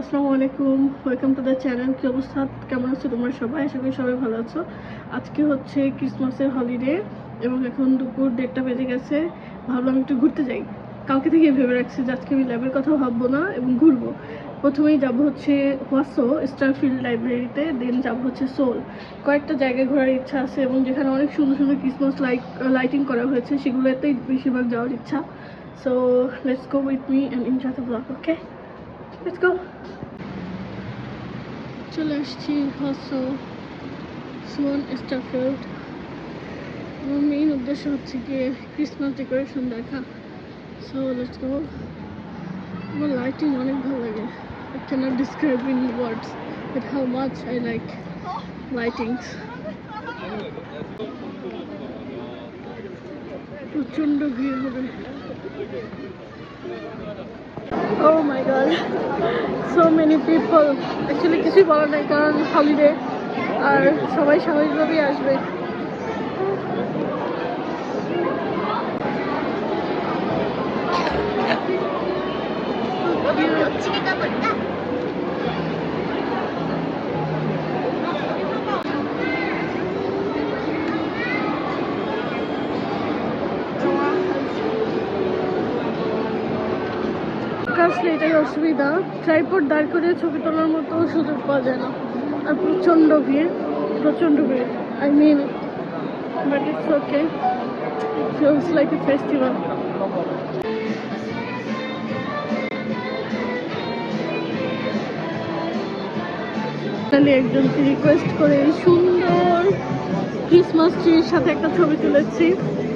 আসসালামু আলাইকুম welcome to the channel কি অবস্থা? কেমন আছো তোমরা সবাই? আশা করি সবাই ভালো আছো। আজকে হচ্ছে ক্রিসমাসের হলিডে এবং এখন দুপুর দেড়টা বেজে গেছে। ভাবলাম একটু ঘুরতে যাই। কালকে থেকে ভেবে রাখছি যে আজকে আমি ল্যাবের কথা ভাববো না এবং ঘুরবো। প্রথমেই যাব হচ্ছে হোয়াসো স্টারফিল্ড লাইব্রেরিতে দেন যাব হচ্ছে সোল কয়েকটা জায়গায় ঘোরার ইচ্ছা আছে এবং যেখানে অনেক সুন্দর সুন্দর ক্রিসমাস লাইট লাইটিং করা হয়েছে, সেগুলোতেই বেশিরভাগ যাওয়ার ইচ্ছা। So let's go with me and enjoy the blog okay let's go চলে আসছি হসো সোয়ান স্টারফিল্ড আমার মেইন উদ্দেশ্য হচ্ছে গিয়ে ক্রিসমাস ডেকোরেশন দেখা। সো লেটস গো আমার লাইটিং অনেক ভালো লাগে। I cannot describe in words but how much I like lightings. প্রচণ্ড ভিড় হবে। Oh my god. So many people. Actually, কিছুই বলার নাই, কারণ হলিডে আর সবাই স্বাভাবিকভাবেই আসবে আসলে এটাই অসুবিধা। ট্রাইপড দাঁড় করে ছবি তোলার মতো সুযোগ পাওয়া যায় না। আর প্রচণ্ড ভিড় প্রচণ্ড ভিড়। I mean but it's okay feels like a festival একজনকে রিকোয়েস্ট করে সুন্দর ক্রিসমাস ট্রির সাথে একটা ছবি তুলেছি।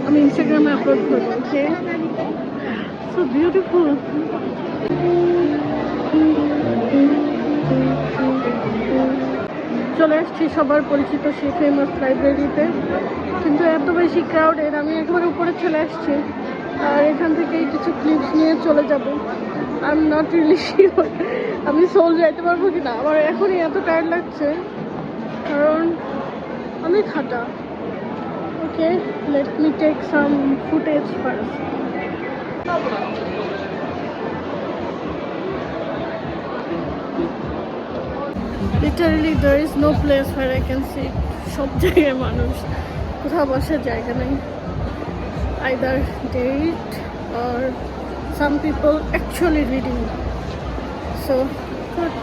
আমি ইনস্টাগ্রামে আপলোড করব ওকে সো বিউটিফুল চলে আসছি সবার পরিচিত সেই ফেমাস লাইব্রেরিতে কিন্তু এত বেশি ক্রাউডেড আমি একবার উপরে চলে আসছি। আর এখান থেকে কিছু ক্লিপস নিয়ে চলে যাব। I am not really sure আমি সোল যাইতে পারব কি না আমার এখনই এত টায়ার্ড লাগছে। কারণ অনেক হাঁটা okay let me take some footage first literally there is no place where I can sit সব জায়গায় মানুষ কোথাও বসার জায়গা নেই either date or some people actually reading so good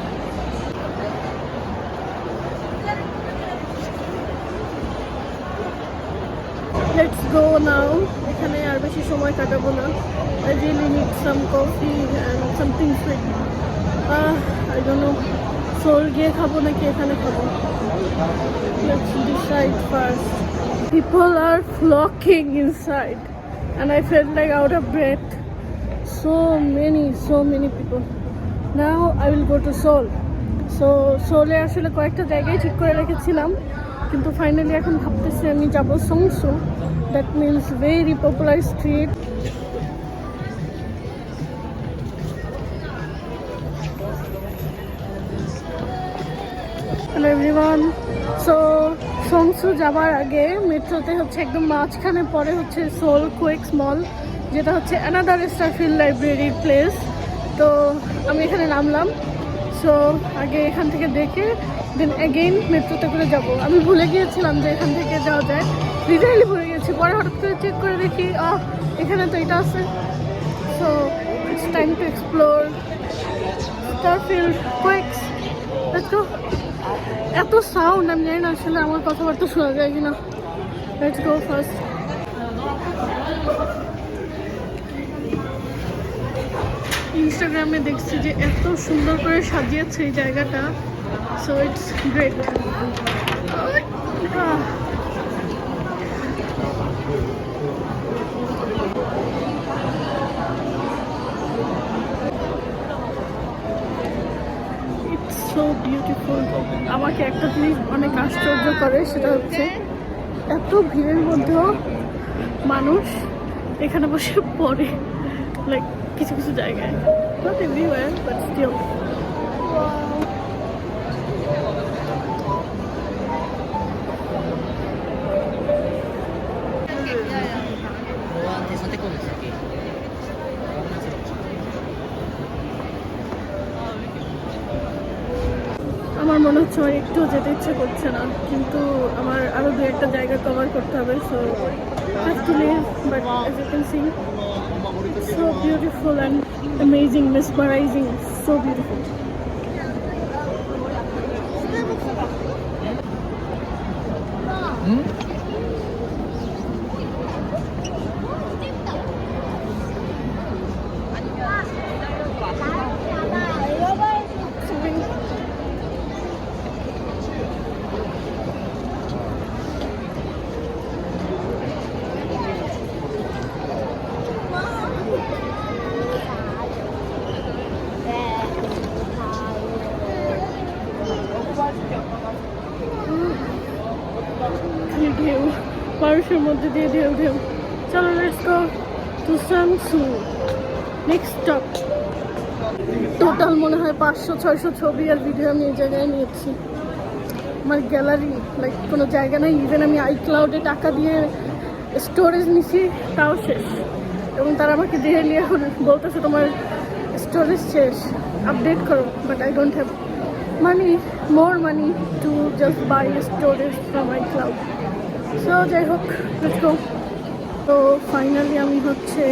let's go now এখানে আর বেশি সময় কাটাবো না really need some coffee and something sweet uh, I don't know Seoul গিয়ে খাব নাকি এখানে খাব people are flocking inside and I felt like out of breath so many so many people now I will go to Seoul so সোলে আসলে কয়েকটা জায়গায় ঠিক করে রেখেছিলাম কিন্তু ফাইনালি এখন ভাবতেছি আমি যাব Seongsu that means very popular street hello everyone. So Seongsu যাবার আগে মেট্রোতে হচ্ছে একদম মাঝখানে পরে হচ্ছে সোল কুইক্স মল যেটা হচ্ছে অ্যানাদার স্টারফিল্ড লাইব্রেরি প্লেস তো আমি এখানে নামলাম। সো আগে এখান থেকে দেখে দেন অ্যাগেইন মেট্রোতে করে যাব। আমি ভুলে গিয়েছিলাম যে এখান থেকে যাওয়া যায়। লিটারালি ভুলে গেছি পরে হঠাৎ করে চেক করে দেখি, আহ, এখানে তো এটা আছে। So it's time to explore Starfield let's go এত সাউন্ড আমি জানি না আসলে আমার কথাবার্তা শোনা যায় কিনা। লেটস গো ফার্স্ট ইনস্টাগ্রামে দেখছি যে এত সুন্দর করে সাজিয়েছে এই জায়গাটা। So it's great so beautiful আমাকে একটা জিনিস অনেক আশ্চর্য করে, সেটা হচ্ছে এত ভিড়ের মধ্যেও মানুষ এখানে বসে পড়ে লাইক কিছু কিছু জায়গায়। নট এভরিওয়ার আমার মনে হচ্ছে আমার একটু যেতে ইচ্ছে করছে না, কিন্তু আমার আরও দু একটা জায়গা কভার করতে হবে so have to but can see so beautiful and amazing so beautiful ঢেউ মানুষের মধ্যে দিয়ে ঢেউ ঢেউ চলো let's go Seongsu next stop total মনে হয় পাঁচশো, ছয়শো ছবি আর ভিডিও আমি এই জায়গায় নিয়েছি। আমার গ্যালারি লাইক কোনো জায়গা নেই। ইভেন আমি আইক্লাউডে টাকা দিয়ে স্টোরেজ নিছি, তাও শেষ। এবং তারা আমাকে দিয়ে নিয়ে এখন বলতেছে, তোমার স্টোরেজ শেষ। আপডেট করো but I don't have money more money to just buy storage from iCloud so যাই হোক লেটস গো তো ফাইনালি আমি হচ্ছে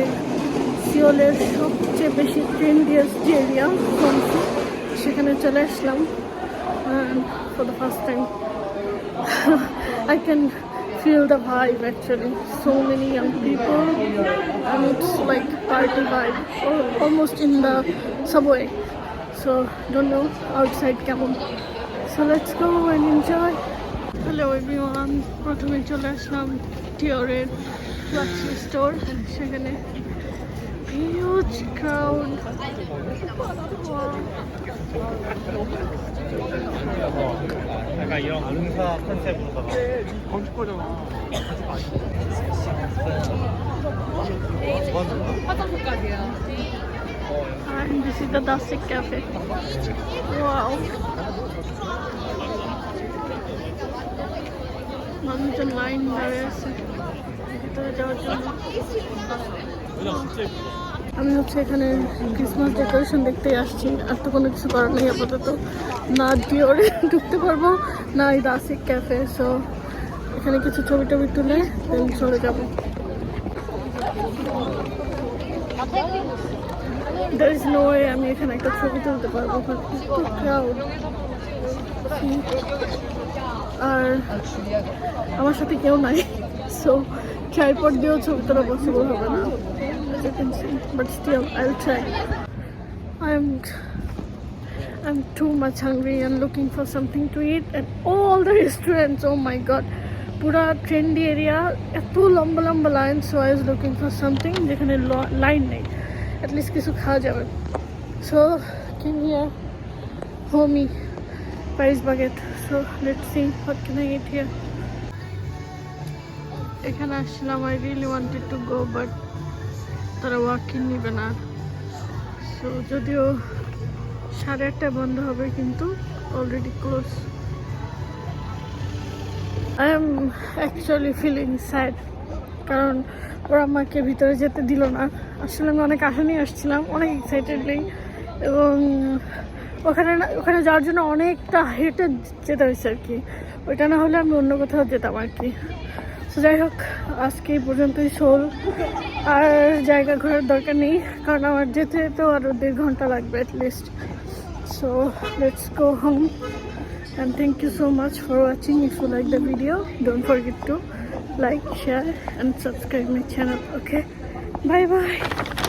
সিওলের সবচেয়ে বেশি ট্রেন্ডিয়াস্ট যে এরিয়া কমসি সেখানে চলে আসলাম for the first time the vibe actually. So many young people, and it's like party vibe, or almost in the subway. So don't know outside কেমন. So let's go and enjoy. Hello everyone. প্রথমে চলে আসলাম টিওরের ফ্লাক্সি store সেখানে huge crowd 약간 이런 응사 컨셉으로다가 건축 거잖아. and this is the Dasik Cafe. Wow. মানুষজন line আছে, ভিতরে যাওয়ার জন্য। আমি হচ্ছে এখানে ক্রিসমাস ডেকোরেশন দেখতেই আসছি, আর তো কোনো কিছু করার নেই আপাতত। না ডিওরে ঢুকতে পারব, না এই দাসিক ক্যাফে সো এখানে কিছু ছবি টবি তুলে চলে যাব। আমি এখানে একটা ছবি তুলতে পারব. আর আমার সাথে কেউ নাই। সো ট্রাইপড দিয়েও ছবি তোলা পসিবল হবে না। You can see, but still, I'll try. I'm I'm too much hungry and looking for something to eat and all the restaurants. Oh my god. পুরা ট্রেন্ডি এরিয়া এত লম্বা লম্বা line so I is looking for something যেখানে line নেই। At least কিছু খাওয়া যাবে। So can here homie Paris baguette so let see what can I eat here এখানে আসছিলাম I really wanted to go but তারা ওয়াকিং নিবে না। সো যদিও সাড়ে আটটায় বন্ধ হবে, কিন্তু already close I am actually feeling sad কারণ ওরা আমাকে ভিতরে যেতে দিল না। আসলে আমি অনেক আশা নিয়ে আসছিলাম, অনেক এক্সাইটেডলি এবং ওখানে না, ওখানে যাওয়ার জন্য অনেকটা হেঁটে যেতে হয়েছে আর কি। ওইটা না হলে আমি অন্য কোথাও যেতাম আর কি। তো যাই হোক, আজকে এই পর্যন্তই শোল। আর জায়গা ঘোরার দরকার নেই, কারণ আমার যেতে তো আরও দেড় ঘণ্টা লাগবে at least so let's go home and thank you so much for watching. If you like the video, don't forget to like, share and subscribe my channel, okay? Bye bye